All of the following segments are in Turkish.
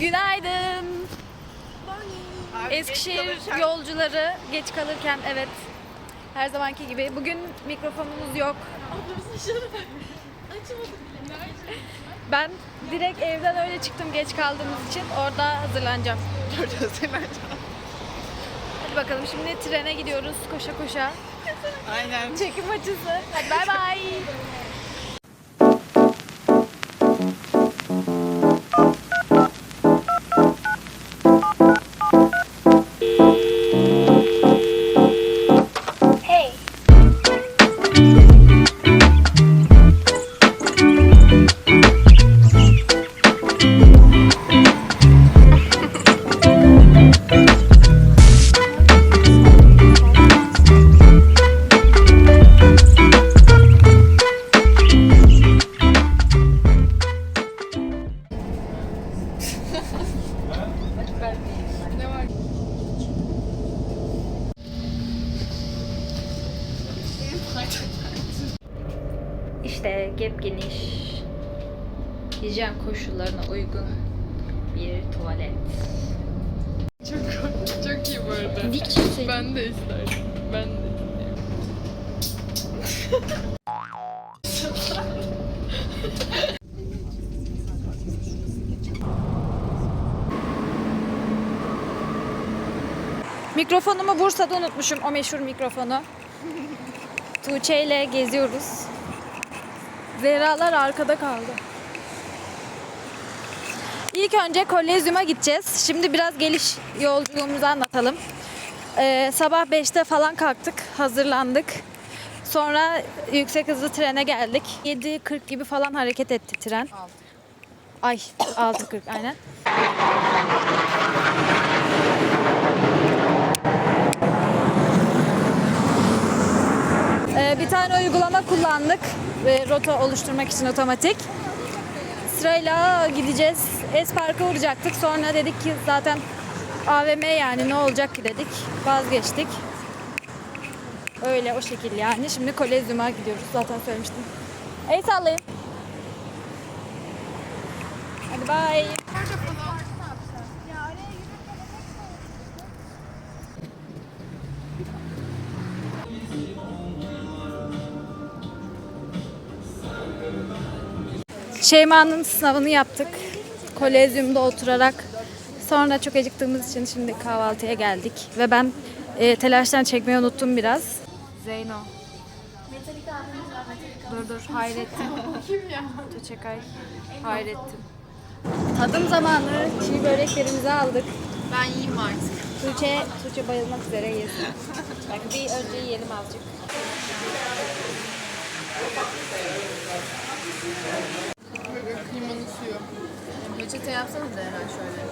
Günaydın. Eskişehir yolcuları geç kalırken evet her zamanki gibi. Bugün mikrofonumuz yok. Ben direkt evden öyle çıktım geç kaldığımız için. Orada hazırlanacağım. Hadi bakalım şimdi trene gidiyoruz koşa koşa. Aynen. Çekim açısı. Hadi bay bay. İşte gep geniş, hijyen koşullarına uygun bir tuvalet. Çok çok iyi bu arada. Dik. Ben de isterdim. Ben de. Mikrofonumu Bursa'da unutmuşum, o meşhur mikrofonu. Tuğçe ile geziyoruz. Zehralar arkada kaldı. İlk önce Kolezyum'a gideceğiz. Şimdi biraz geliş yolculuğumuzu anlatalım. Ee, sabah 5'te falan kalktık, hazırlandık. Sonra yüksek hızlı trene geldik. 7.40 gibi falan hareket etti tren. Ay 6.40 aynen. Bir tane uygulama kullandık. e, rota oluşturmak için otomatik. Sırayla gideceğiz. Espark'a uğrayacaktık. Sonra dedik ki zaten AVM yani ne olacak ki dedik. Vazgeçtik. Öyle o şekil yani. Şimdi Kolezyum'a gidiyoruz. Zaten söylemiştim. El sallayın. Hadi bye. Şeyma'nın sınavını yaptık. Kolezyumda oturarak. Sonra çok acıktığımız için şimdi kahvaltıya geldik. Ve ben e, telaştan çekmeyi unuttum biraz. Zeyno. Dur dur Hayrettin. Kim ya? Tuğçekay. Hayrettin. Tadım zamanı çiğ böreklerimizi aldık. Ben yiyeyim artık. Tuğçe, Tuğçe bayılmak üzere yesin. Bak bir önce yiyelim azıcık. Reçete yapsanız da şöyle.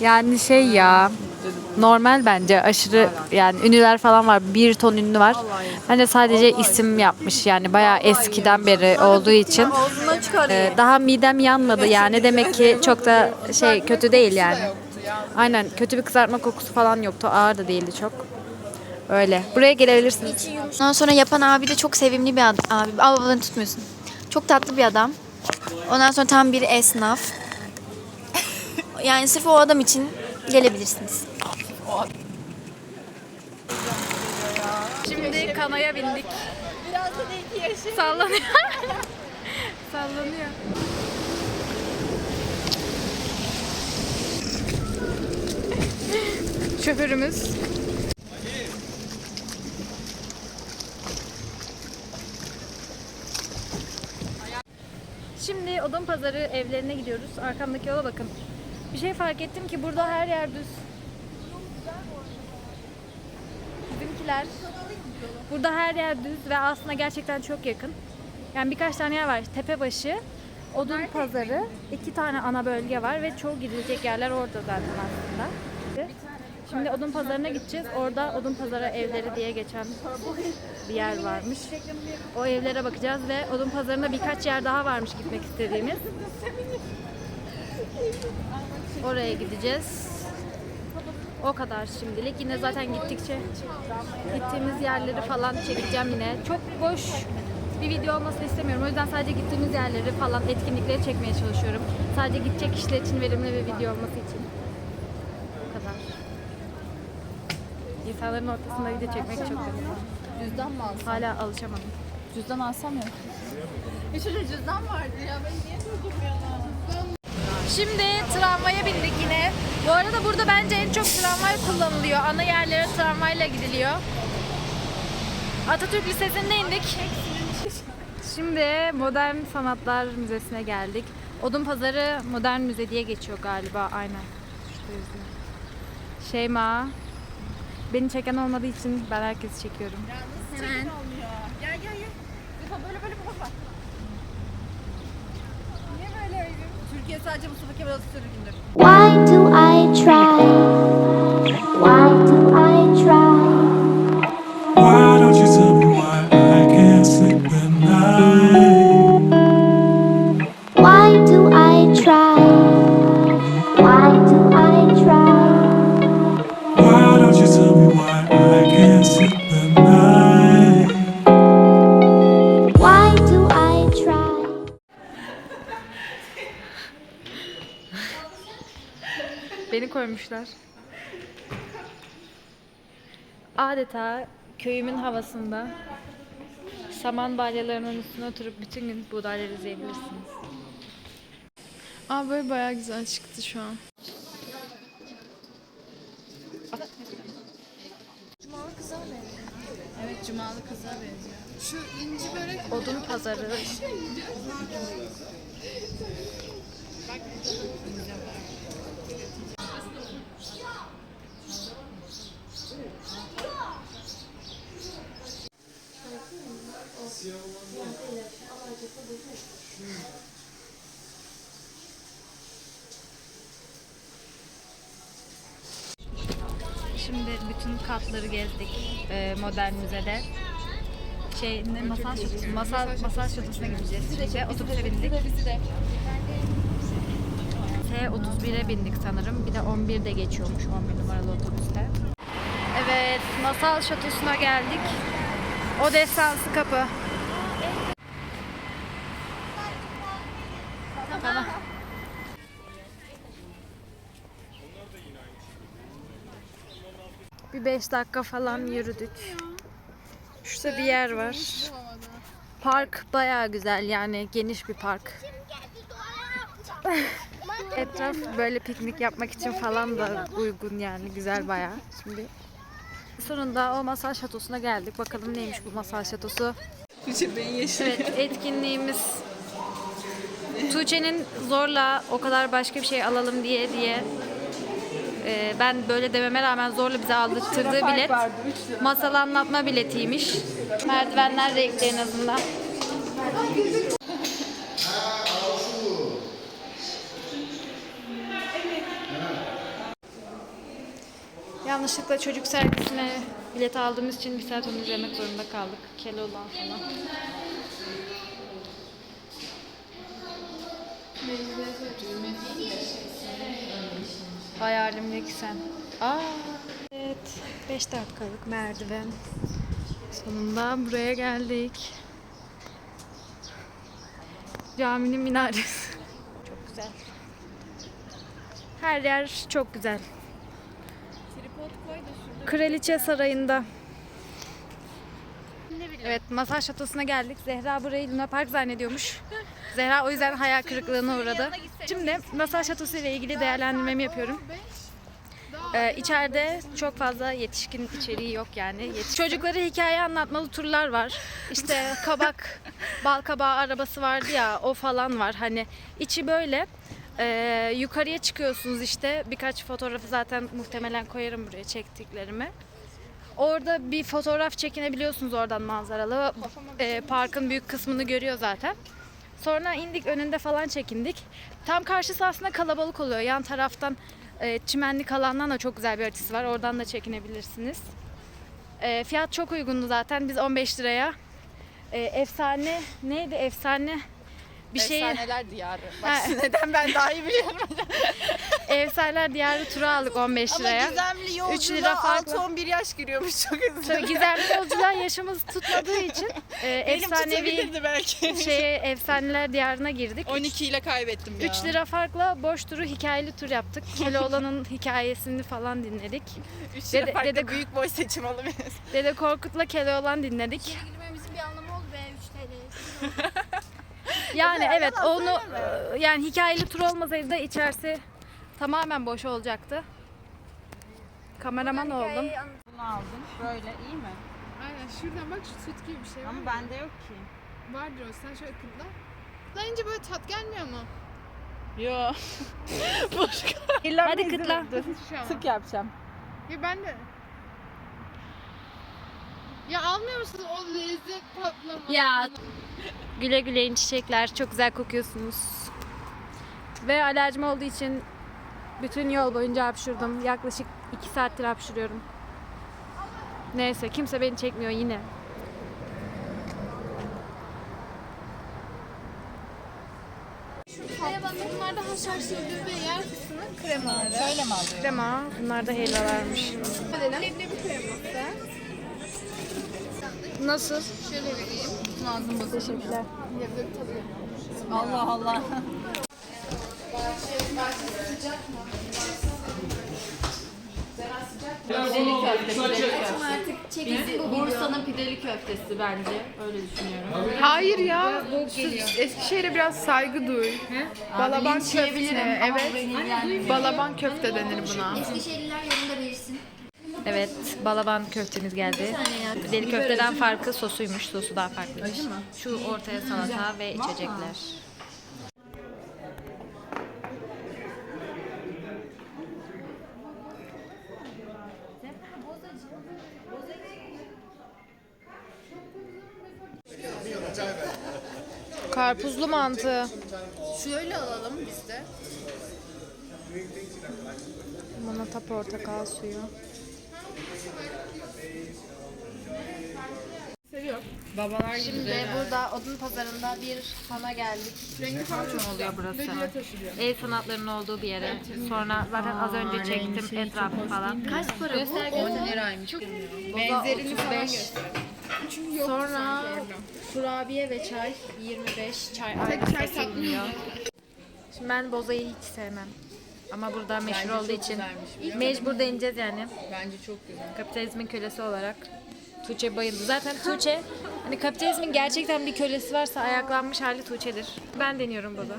Yani şey ya normal bence aşırı yani ünlüler falan var bir ton ünlü var. Hani sadece isim yapmış yani bayağı eskiden beri olduğu için Ağzından çıkarıyor. e, daha midem yanmadı yani demek ki çok da şey kötü değil yani. Aynen kötü bir kızartma kokusu falan yoktu ağır da değildi çok. Öyle. Buraya gelebilirsiniz. Ondan sonra yapan abi de çok sevimli bir ad- abi. Babanı tutmuyorsun. Çok tatlı bir adam. Ondan sonra tam bir esnaf. Yani sırf o adam için gelebilirsiniz. Şimdi kanoya bindik. Sallanıyor. Sallanıyor. Şoförümüz. Şimdi Odun Pazarı evlerine gidiyoruz. Arkamdaki yola bakın. Bir şey fark ettim ki burada her yer düz. Bizimkiler Burada her yer düz ve aslında gerçekten çok yakın. Yani birkaç tane yer var. Tepebaşı, Odun Pazarı, iki tane ana bölge var ve çoğu gidilecek yerler orada zaten aslında. Şimdi Odun Pazarı'na gideceğiz. Orada Odun Pazarı evleri diye geçen bir yer varmış. O evlere bakacağız ve Odun Pazarı'nda birkaç yer daha varmış gitmek istediğimiz. Oraya gideceğiz. O kadar şimdilik. Yine zaten gittikçe gittiğimiz yerleri falan çekeceğim yine. Çok boş bir video olmasını istemiyorum. O yüzden sadece gittiğimiz yerleri falan etkinlikleri çekmeye çalışıyorum. Sadece gidecek kişiler için verimli bir video olması için. Bu kadar. İnsanların ortasında video çekmek çok kötü. Cüzdan mı alsam? Hala alışamadım. Cüzdan alsam ya. Bir sürü cüzdan vardı ya ben niye durdum ya? Şimdi tramvaya bindik yine. Bu arada burada bence en çok tramvay kullanılıyor. Ana yerlere tramvayla gidiliyor. Atatürk Lisesi'nde indik. Şimdi Modern Sanatlar Müzesi'ne geldik. Odun Pazarı Modern Müze diye geçiyor galiba. Aynen. Şeyma. Beni çeken olmadığı için ben herkesi çekiyorum. Hemen. Gel gel gel. Zıpa böyle böyle bak bak. Niye böyle öyle? Türkiye sadece Mustafa Kemal Atatürk'ün gündür. Why do I try? Adeta köyümün havasında saman balyalarının üstüne oturup bütün gün buğdayları izleyebilirsiniz. Aa böyle bayağı güzel çıktı şu an. Evet cumalı kıza benziyor. Şu inci börek Odun pazarı. Şimdi bütün katları gezdik e, modern müzede. Şey ne masal şatosu, masal, masal şatosuna gideceğiz şimdi. Otobüse bindik. T31'e bindik sanırım. Bir de 11 de geçiyormuş 11 numaralı otobüste. Evet, masal şatosuna geldik. O destansı kapı. 5 dakika falan yürüdük. Şurada bir yer var. Park bayağı güzel yani geniş bir park. Etraf böyle piknik yapmak için falan da uygun yani güzel bayağı. Şimdi sonunda o masal şatosuna geldik. Bakalım neymiş bu masal şatosu. Evet etkinliğimiz Tuğçe'nin zorla o kadar başka bir şey alalım diye diye e, ben böyle dememe rağmen zorla bize aldırttığı bilet masal anlatma biletiymiş. Merdivenler renkli en azından. Yanlışlıkla çocuk sergisine bilet aldığımız için bir saat onu izlemek zorunda kaldık. Keloğlan falan. Hayalimdeki sen. Aa, evet. 5 dakikalık merdiven. Sonunda buraya geldik. Caminin minaresi. Çok güzel. Her yer çok güzel. Kraliçe Sarayı'nda. Evet, masaj şatosuna geldik. Zehra burayı Luna Park zannediyormuş. Zehra o yüzden hayal kırıklığına uğradı. Şimdi masaj şatosu ile ilgili değerlendirmemi yapıyorum. Ee, içeride çok fazla yetişkin içeriği yok yani. Yetiş- Çocuklara hikaye anlatmalı turlar var. İşte kabak, bal kabağı arabası vardı ya o falan var. Hani içi böyle. Ee, yukarıya çıkıyorsunuz işte. Birkaç fotoğrafı zaten muhtemelen koyarım buraya çektiklerimi. Orada bir fotoğraf çekinebiliyorsunuz oradan manzaralı. Ee, parkın büyük kısmını görüyor zaten. Sonra indik önünde falan çekindik. Tam karşısı aslında kalabalık oluyor. Yan taraftan e, çimenlik alandan da çok güzel bir açısı var. Oradan da çekinebilirsiniz. E, fiyat çok uygundu zaten. Biz 15 liraya e, efsane neydi efsane bir şey Efsaneler diyarı. Ha. Bak neden ben daha iyi biliyorum. Efsaneler Diyarı turu aldık 15 Ama liraya. gizemli yolculuğa lira farklı. 6-11 yaş giriyormuş çok özür Tabii gizemli yolculuğa yaşımız tutmadığı için e, Benim efsanevi tutabilirdi belki. şeye efsaneler diyarına girdik. 12 ile kaybettim ya. 3 lira farkla boş turu hikayeli tur yaptık. Keloğlan'ın hikayesini falan dinledik. 3 lira Dede- farklı dede- büyük boy seçim alabiliriz. Dede Korkut'la Keloğlan dinledik. Girmemizin bir anlamı oldu be 3 TL. Yani evet onu e, yani hikayeli tur olmasaydı da içerisi tamamen boş olacaktı. Kameraman oldum. Bunu aldım. Böyle iyi mi? Aynen şuradan bak şu süt gibi bir şey var. Ama bende yok ki. Vardır o sen şöyle kıtla. Kıtlayınca böyle tat gelmiyor mu? Yo. Hadi kıtla. Şey. Sık yapacağım. Ya ben de. Ya almıyor musunuz o lezzet patlama? Ya güle güle in çiçekler çok güzel kokuyorsunuz. Ve alerjim olduğu için bütün yol boyunca hapşurdum. Yaklaşık 2 saattir hapşuruyorum. Neyse kimse beni çekmiyor yine. Bunlarda haşhaş sürdüğü ve yer fıstığının kremaları. Şöyle mi alıyorum? Krema, bunlar da helvalarmış. Leblebi kreması. Nasıl? Şöyle vereyim. Ağzım basıyor. Teşekkürler. Allah Allah. Pideli köftesi. Bu Bursa'nın pideli köftesi bence. Öyle düşünüyorum. Hayır ya. Siz Eskişehir'e biraz saygı duy. Balaban köfte. Evet. Balaban köfte denir buna. Eskişehirliler. Evet, balaban köftemiz geldi. Deli köfteden farkı sosuymuş, sosu daha farklıymış. Şu ortaya salata ve içecekler. Karpuzlu mantı. Şöyle alalım biz de. Manata portakal suyu. Babalar Şimdi burada odun pazarında bir fana geldik. Rengi falan çok oluyor burası. El sanatlarının olduğu bir yere. Sonra zaten az önce çektim etrafı falan. Kaç para bu? 10 liraymış. Benzerini falan göster. Çünkü yok Sonra kurabiye ve çay 25 çay Tek ayrı çay satılmıyor. Şimdi ben bozayı hiç sevmem. Ama burada meşhur olduğu için mecbur deneyeceğiz yani. Bence çok güzel. Kapitalizmin kölesi olarak. Tuğçe bayıldı. Zaten Tuğçe hani kapitalizmin gerçekten bir kölesi varsa ayaklanmış hali Tuğçe'dir. Ben deniyorum burada.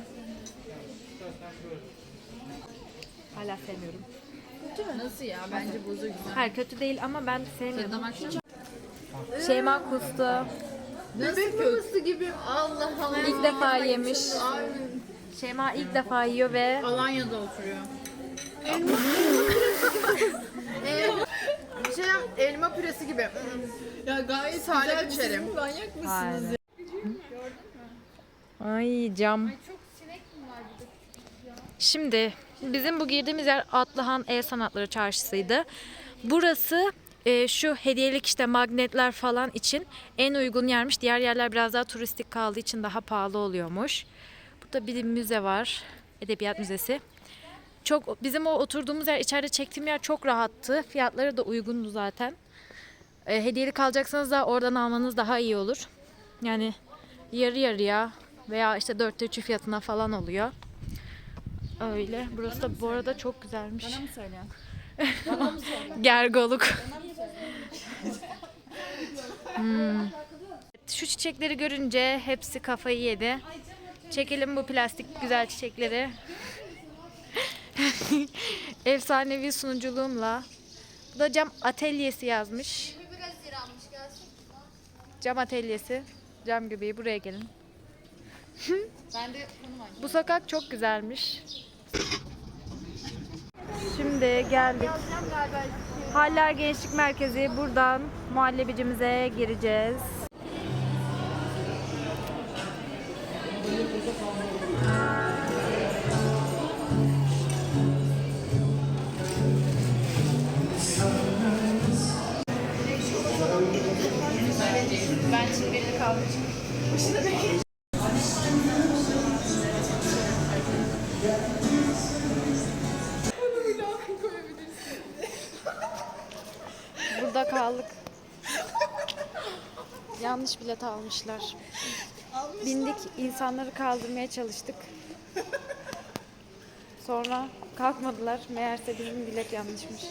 Hala sevmiyorum. Nasıl ya? Bence bozu güzel. Hayır kötü değil ama ben sevmiyorum. Şeyma kustu. Bebek maması gibi. Allah Allah. İlk defa yemiş. Şeyma ilk defa yiyor ve Alanya'da oturuyor. Elma. Bir şey yap, elma püresi gibi. Ya gayet Sade içerim. Hayır. Ay cam. Şimdi bizim bu girdiğimiz yer Atlıhan El Sanatları Çarşısı'ydı. Burası e, şu hediyelik işte magnetler falan için en uygun yermiş. Diğer yerler biraz daha turistik kaldığı için daha pahalı oluyormuş. Burada bir müze var. Edebiyat Müzesi. Çok bizim o oturduğumuz yer içeride çektiğim yer çok rahattı. Fiyatları da uygundu zaten. E, hediyelik alacaksanız da oradan almanız daha iyi olur. Yani yarı yarıya veya işte dörtte üçü fiyatına falan oluyor. Öyle. Burası da bu arada çok güzelmiş. Bana mı söylüyorsun? Gergoluk. Hmm. Şu çiçekleri görünce hepsi kafayı yedi. Çekelim bu plastik güzel çiçekleri. Efsanevi sunuculuğumla. Bu da cam atölyesi yazmış. Cam atölyesi. Cam göbeği buraya gelin. Bu sokak çok güzelmiş. Şimdi geldik. Haller Gençlik Merkezi. Buradan muhallebicimize gireceğiz. Şey şey Burada kaldık. Yanlış bilet almışlar. almışlar. Bindik, insanları kaldırmaya çalıştık. Sonra kalkmadılar. Meğerse bizim bilet yanlışmış.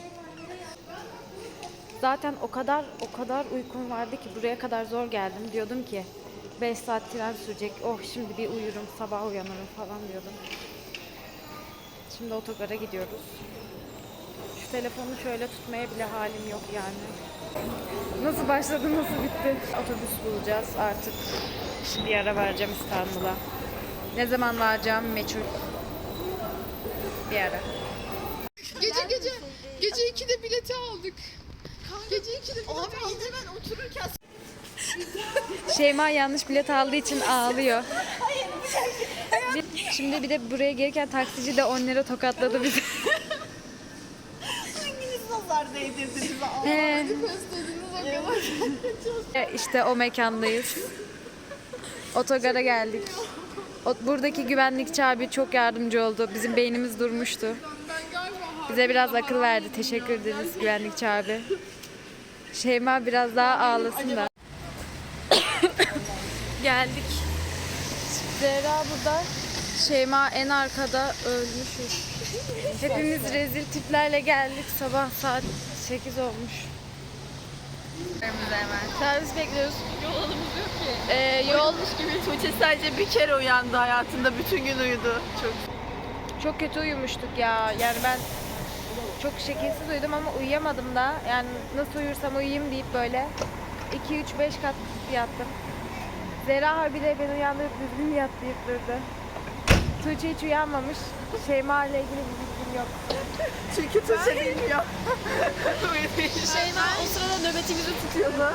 Zaten o kadar o kadar uykum vardı ki buraya kadar zor geldim. Diyordum ki 5 saat tren sürecek. Oh şimdi bir uyurum, sabah uyanırım falan diyordum. Şimdi otogara gidiyoruz. Şu telefonu şöyle tutmaya bile halim yok yani. Nasıl başladı, nasıl bitti? Otobüs bulacağız artık. Bir ara varacağım İstanbul'a. Ne zaman varacağım meçhul. Bir ara. Gece gece gece 2'de bileti aldık. Gece 2'de bileti aldık. Abi ben otururken Şeyma yanlış bilet aldığı için ağlıyor. Bir- Şimdi bir de buraya gelirken taksici de 10 lira tokatladı bizi. Nazar değdirdi bize. He. E, işte o mekandayız. Otogara geldik. O, buradaki güvenlikçi abi çok yardımcı oldu. Bizim beynimiz durmuştu. Bize biraz akıl verdi. Teşekkür ederiz güvenlikçi abi. Şeyma biraz daha ağlasın da. Geldik. Zehra burada. Şeyma en arkada ölmüşüz. Hepimiz rezil tiplerle geldik. Sabah saat 8 olmuş. Servis bekliyoruz. Yolumuz yok ki. Ee, yol gibi Tuğçe sadece bir kere uyandı hayatında. Bütün gün uyudu. Çok çok kötü uyumuştuk ya. Yani ben çok şekilsiz uyudum ama uyuyamadım da. Yani nasıl uyursam uyuyayım deyip böyle 2 3 5 kat yattım. Zehra abi de beni uyandırıp düzgün yat deyip durdu. Tuğçe hiç uyanmamış. Şeyma ile ilgili bir bilgim yok. Çünkü Tuğçe bilmiyor. Şeyma o sırada nöbetimizi tutuyordu.